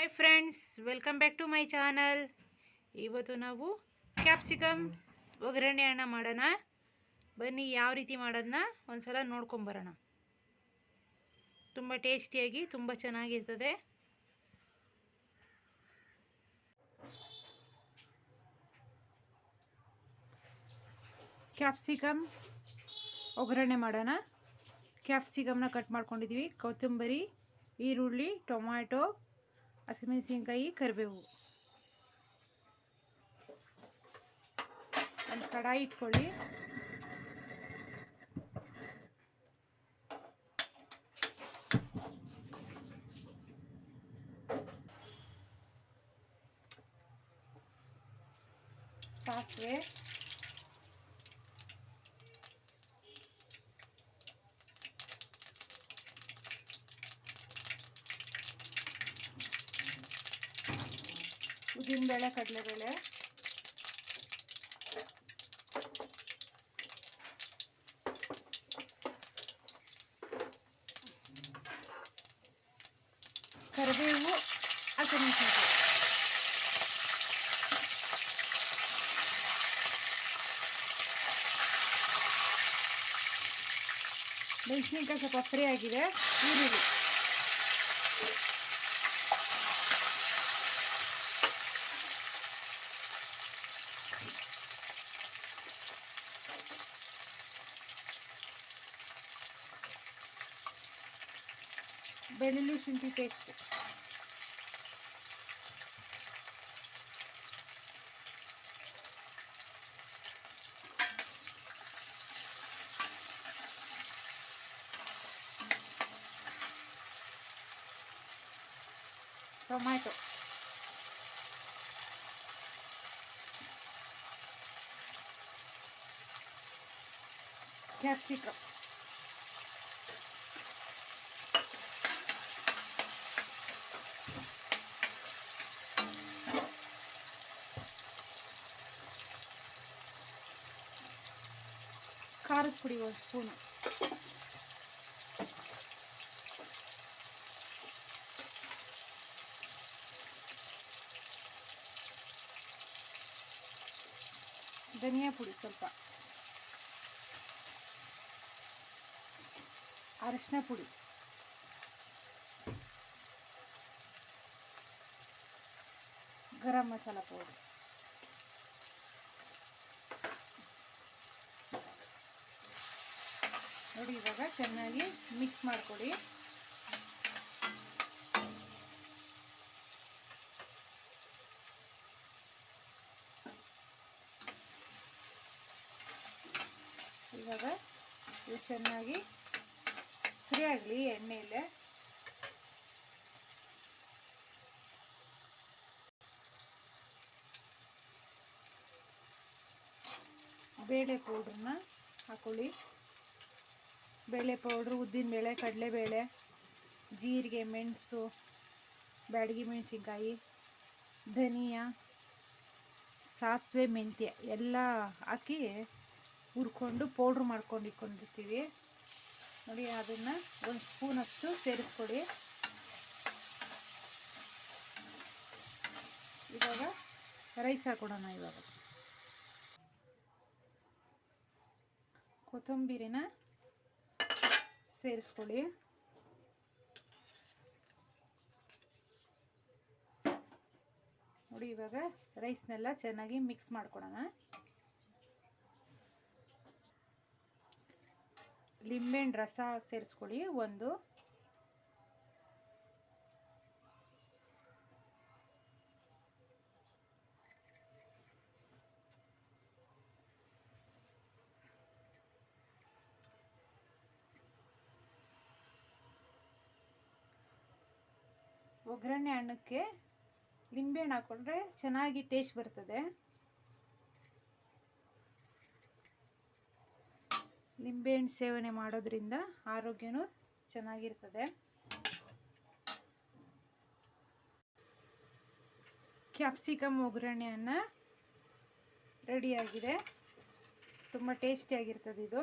Hi friends welcome back to my channel ಇವತ್ತು ನಾವು capsicum ಒಗ್ಗರಣೆ ಹಣ್ಣ ಮಾಡೋಣ. ಬನ್ನಿ ಯಾವ ರೀತಿ ಮಾಡೋದನ್ನ ಒಂದ್ಸಲ ನೋಡ್ಕೊಂಬರೋಣ ತುಂಬ ಟೇಸ್ಟಿಯಾಗಿ, ತುಂಬ ಚೆನ್ನಾಗಿರ್ತದೆ. ಕ್ಯಾಪ್ಸಿಕಮ್ ಒಗ್ಗರಣೆ ಮಾಡೋಣ. ಕ್ಯಾಪ್ಸಿಕಮ್ನ ಕಟ್ ಮಾಡ್ಕೊಂಡಿದ್ದೀವಿ ಕೊತ್ತಂಬರಿ, ಈರುಳ್ಳಿ, ಟೊಮ್ಯಾಟೊ ಹಸಿಮೆಣಸಿನ್ಕಾಯಿ ಕರಿಬೇವು ಒಂದು ಕಡಾಯಿ ಇಟ್ಕೊಳ್ಳಿ ಸಾಸಿವೆ ಉದ್ದಿನಬೇಳೆ ಕಡಲೆಬೇಳೆ ಕರಿಬೇವು ಹಸಿಮೆಣಸಿನ್ಕಾಯಿ. ಮೆಣಸಿನಕಾಯಿ ಸ್ವಲ್ಪ ಫ್ರೈ ಆಗಿದೆ ಈರುಳ್ಳಿ. ಬೆಳ್ಳುಳ್ಳಿ ಶುಂಠಿ ಪೇಸ್ಟ್ ಟೊಮ್ಯಾಟೊ ಕ್ಯಾಪ್ಸಿಕಮ್ ಖಾರದ ಪುಡಿ ಒಂದು ಸ್ಪೂನು ಧನಿಯಾ ಪುಡಿ ಸ್ವಲ್ಪ ಅರಿಶಿನ ಪುಡಿ ಗರಂ ಮಸಾಲ ಪೌಡರ್ ನೋಡಿ ಇವಾಗ ಚೆನ್ನಾಗಿ ಮಿಕ್ಸ್ ಮಾಡಿಕೊಡಿ. ಇವಾಗ ಇದು ಚೆನ್ನಾಗಿ ಫ್ರೀ ಆಗಲಿ ಎಣ್ಣೆಯಲ್ಲೇ. ಬೇಳೆ ಪೌಡ್ರನ್ನ ಹಾಕೊಳ್ಳಿ. ಬೇಳೆ ಪೌಡ್ರು ಕಡಲೆ ಕಡಲೆಬೇಳೆ ಜೀರಿಗೆ, ಮೆಣಸು, ಬ್ಯಾಡಗಿ ಮೆಣಸಿನ್ಕಾಯಿ, ಧನಿಯಾ, ಸಾಸಿವೆ, ಮೆಂತ್ಯ ಎಲ್ಲ ಹಾಕಿ ಹುರ್ಕೊಂಡು ಪೌಡ್ರ್ ಮಾಡ್ಕೊಂಡು ಇಟ್ಕೊಂಡಿರ್ತೀವಿ. ನೋಡಿ, ಅದನ್ನು ಒಂದು ಸ್ಪೂನಷ್ಟು ಸೇರಿಸ್ಕೊಡಿ. ಇವಾಗ ರೈಸ್ ಹಾಕೊಡೋಣ ಇವಾಗ. ಕೊತ್ತಂಬರಿನ ಸೇರಿಸ್ಕೊಳ್ಳಿ. ನೋಡಿ ಇವಾಗ ರೈಸ್ನೆಲ್ಲ ಚೆನ್ನಾಗಿ ಮಿಕ್ಸ್ ಮಾಡ್ಕೊಳೋಣ ಲಿಂಬೆಹಣ್ಣು ರಸ ಸೇರಿಸ್ಕೊಳ್ಳಿ ಒಂದು. ಒಗ್ಗರಣೆ ಹಣ್ಣಕ್ಕೆ ಲಿಂಬೆಹಣ್ಣು ಹಾಕ್ಕೊಂಡ್ರೆ ಚೆನ್ನಾಗಿ ಟೇಸ್ಟ್ ಬರ್ತದೆ. ಲಿಂಬೆಹಣ್ಣು ಸೇವನೆ ಮಾಡೋದ್ರಿಂದ ಆರೋಗ್ಯನೂ ಚೆನ್ನಾಗಿರ್ತದೆ. ಕ್ಯಾಪ್ಸಿಕಮ್ ಒಗ್ಗರಣೆಯನ್ನು ರೆಡಿಯಾಗಿದೆ ತುಂಬ ಟೇಸ್ಟಿಯಾಗಿರ್ತದೆ ಇದು.